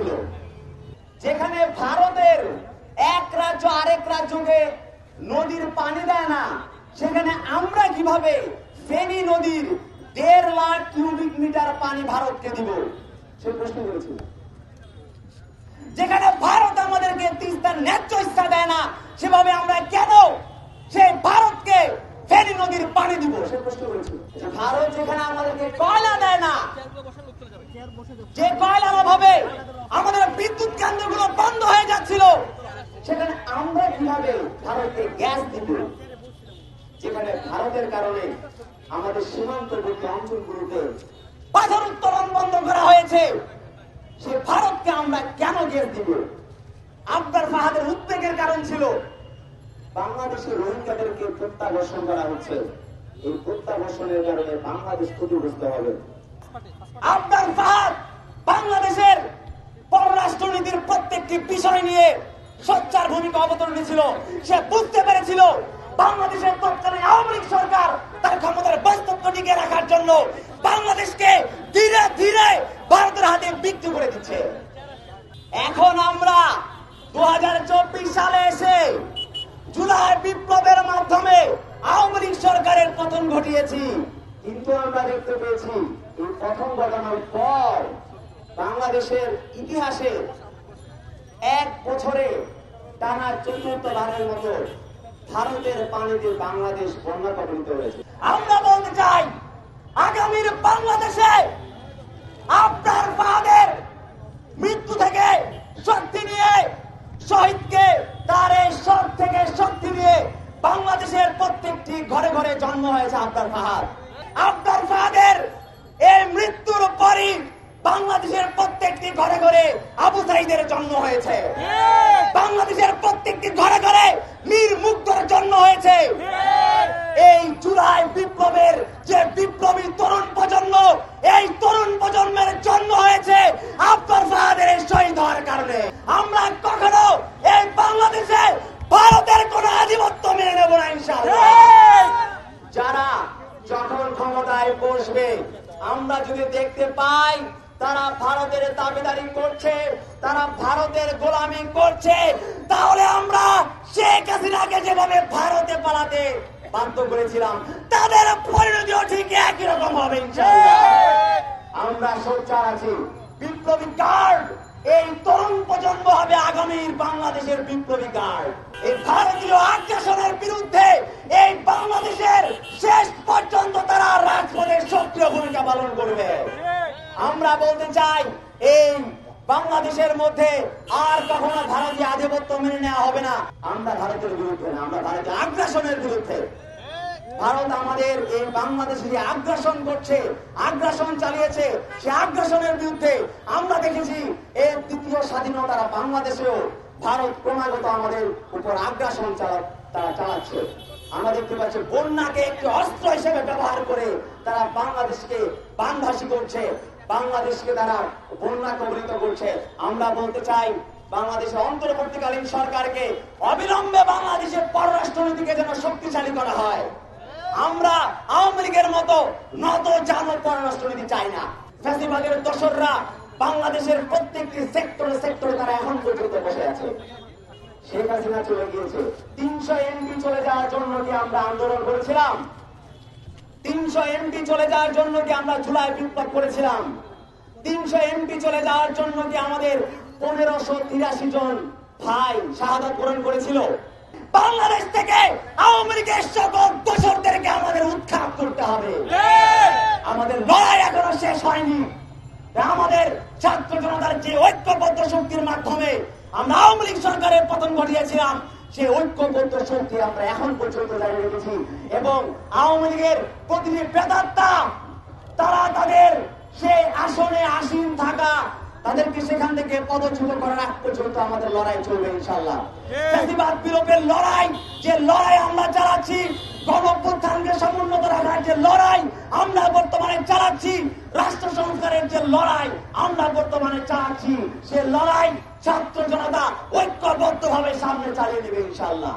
হয়েছিল যেখানে ভারতের এক রাজ্য আরেক রাজ্যকে নদীর পানি দেয় না, সেখানে আমরা কীভাবে ফেনী নদীর দেড় লাখ কিউবিক মিটার পানি ভারতকে দিব? সে প্রশ্ন করেছিল যেখানে ভারত আমাদেরকে তিস্তার ন্যায্য ইচ্ছা দেয় না, সেভাবে আমরা কেন সেই ভারতকে ফেনী নদীর পানি দিব? সে প্রশ্ন করেছিল ভারত যেখানে আমাদেরকে কয়লা দেয় না, যে কয়লার অভাবে আমাদের বিদ্যুৎ কেন্দ্রগুলো বন্ধ হয়ে যাচ্ছিল সেখানে কীভাবে ভারতকে গ্যাস দিব, যেখানে ভারতের কারণে আমাদের সীমান্তবর্তী অঞ্চলগুলোতে পাথর উত্তোলন বন্ধ করা হয়েছে। সে ভারতকে আমরা কেন গ্যাস দিব? আফগার ফাহাদের উদ্বেগের কারণ ছিল বাংলাদেশের রোহিঙ্গাদেরকে প্রত্যাবর্ষণ করা হচ্ছে। এই প্রত্যাবর্ষণের কারণে বাংলাদেশ ক্ষতিগ্রস্ত হবে। আফগান ফাহাদ বাংলাদেশের পররাষ্ট্রনীতির প্রত্যেকটি বিষয় নিয়ে সোচ্চার ভূমিকা অবতরণী ছিল। সে বুঝতে পেরেছিল বাংলাদেশের তৎকালীন আওয়ামী লীগ সরকার তার ক্ষমতার বাস্তব্য টিকে রাখার জন্য বাংলাদেশকে ধীরে ধীরে ভারতের হাতে বিক্রি করে দিচ্ছে। এখন আমরা দু হাজার চব্বিশ সালে এসে জুলাই বিপ্লবের মাধ্যমে আওয়ামী লীগ সরকারের পতন ঘটিয়েছি। কিন্তু আমরা দেখতে পেয়েছি এই প্রথম ঘটনার পর বাংলাদেশের ইতিহাসে এক বছরে টানা চতুর্থ বারের মতো ভারতের পানিতে বাংলাদেশ বন্যা কবলিত হয়েছে। আমরা বলতে চাই, আগামীর বাংলাদেশে আপনার ফাদের মৃত্যু থেকে শক্তি নিয়ে, শহীদকে তার এই সব থেকে শক্তি নিয়ে বাংলাদেশের প্রত্যেকটি ঘরে ঘরে জন্ম হয়েছে আব্দার ফাহাদ আব্দার ফাহাদের এই মৃত্যুর পরই বাংলাদেশের প্রত্যেকটি ঘরে ঘরে আবু সাইদের জন্ম হয়েছে। বাংলাদেশের প্রত্যেকটি ঘরে ঘরে মীর মুগ্ধর জন্ম হয়েছে। এই জুলাই বিপ্লবের যে বিপ্লবী তরুণ প্রজন্ম এই তরুণ প্রজন্মের জন্ম হয়েছে ফাহাদের এই শহীদ হওয়ার কারণে। আমরা কখনো এই বাংলাদেশে ভারতের কোন আধিপত্য মেনে নেব না ইনশাআল্লাহ। যারা যখন ক্ষমতায় বসবে আমরা যদি দেখতে পাই তারা ভারতের দাবিদারি করছে, তারা ভারতের গোলামি করছে, তাহলে আমরা শেখ হাসিনাকে যেভাবে ভারতে পালাতে বাধ্য করেছিলাম, তাদের পরিণতিও ঠিক একই রকম হবে আমরা সোচ্চার আছি, বিপ্লবী গার্ড এই তরুণ প্রজন্ম হবে আগামীর বাংলাদেশের বিপ্লবী কার্ড। এই ভারতীয় আগ্রাসনের বাংলাদেশের মধ্যে আর কখনো ভারতীয় আধিপত্য মেনে নেওয়া হবে না। আমরা ভারতের বিরুদ্ধে না, আমরা ভারতীয় আগ্রাসনের বিরুদ্ধে। ভারত আমাদের এই বাংলাদেশে যে আগ্রাসন করছে, আগ্রাসন চালিয়েছে, সে আগ্রাসনের বিরুদ্ধে আমরা দেখেছি এর দ্বিতীয় স্বাধীনতারা বাংলাদেশেও ভারত ক্রমাগত আমাদের উপর আগ্রাসন তারা চালাচ্ছে। আমরা দেখতে পাচ্ছি বন্যাকে একটি অস্ত্র হিসেবে ব্যবহার করে তারা বাংলাদেশকে বানভাসী করছে। বাংলাদেশকে তারা বন্যা কবলিত করছে। আমরা বলতে চাই বাংলাদেশের অন্তর্বর্তীকালীন সরকারকে অবিলম্বে বাংলাদেশের পররাষ্ট্রনীতিকে যেন শক্তিশালী করা হয়। আমরা আওয়ামী লীগের মতো নত জানো পররাষ্ট্রনীতি চাই না। ফ্যাসিবাদের দোসররা বাংলাদেশের প্রত্যেকটি সেক্টরে সেক্টরে তারা এখন পর্যন্ত বসে আছে। শেখ হাসিনা চলে গিয়েছে। তিনশো এমপি চলে যাওয়ার জন্য কি আমরা আন্দোলন করেছিলাম? তিনশো এমপি চলে যাওয়ার জন্য কি আমরা জুলাই বিপ্লব করেছিলাম? তিনশো এমপি চলে যাওয়ার জন্য কি আমাদের পনেরোশো তিরাশি জন ভাই শাহাদত বরণ করেছিল? বাংলাদেশ থেকে আওয়ামী লীগের সকল দোষরদেরকে আমাদের উৎখাত করতে হবে। আমাদের লড়াই এখনও শেষ হয়নি। আমাদের ছাত্র জনতার যে ঐক্যবদ্ধ শক্তির মাধ্যমে আমরা আওয়ামী লীগ সরকারের পতন ঘটিয়েছিলাম সেই ঐক্যবদ্ধ শক্তি আমরা এখন পর্যন্ত জানিয়ে রেখেছি। এবং আওয়ামী লীগের প্রতিটি প্রেতাত্মা, তারা তাদের সেই আসনে আসীন থাকা তাদেরকে সেখান থেকে পদচ্যুত করার আগ পর্যন্ত আমাদের লড়াই চলবে ইনশাল্লাহ ফ্যাসিবাদ বিলোপের লড়াই যে লড়াই আমরা চালাচ্ছি গণপ্রধানকে সমুন্নত রাখার যে লড়াই আমরা বর্তমানে চালাচ্ছি রাষ্ট্র সংস্কারের যে লড়াই আমরা বর্তমানে চালাচ্ছি সে লড়াই ছাত্র জনতা ঐক্যবদ্ধ ভাবে সামনে চালিয়ে দেবে ইনশাল্লাহ